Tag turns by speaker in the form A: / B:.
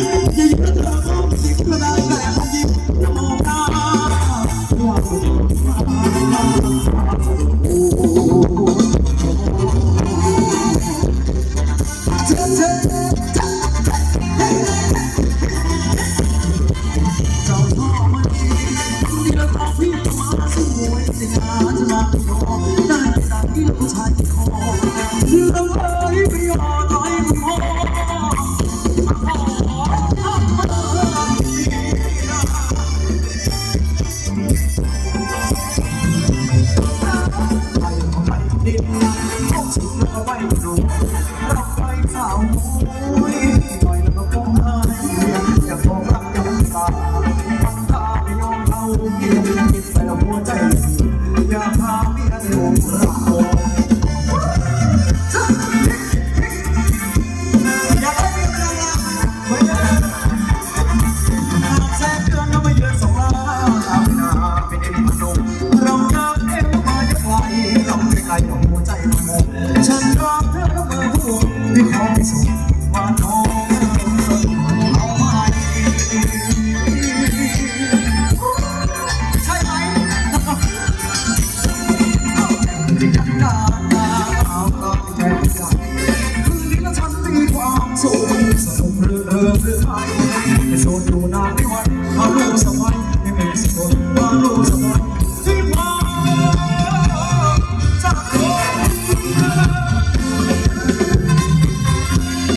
A: Yeah. วยเสียจะมาขอได้สักที่เราชายคอลำเอ้ยไปยอดอยมันขอมขอทำมาดินเอาชิ้นเอาไว้ดูรับไว้สาวโอ้ย คืนนี้ฉันมีความสุขสนุกเรื่องเรื่องเรื่องไยจะชวนดูนาง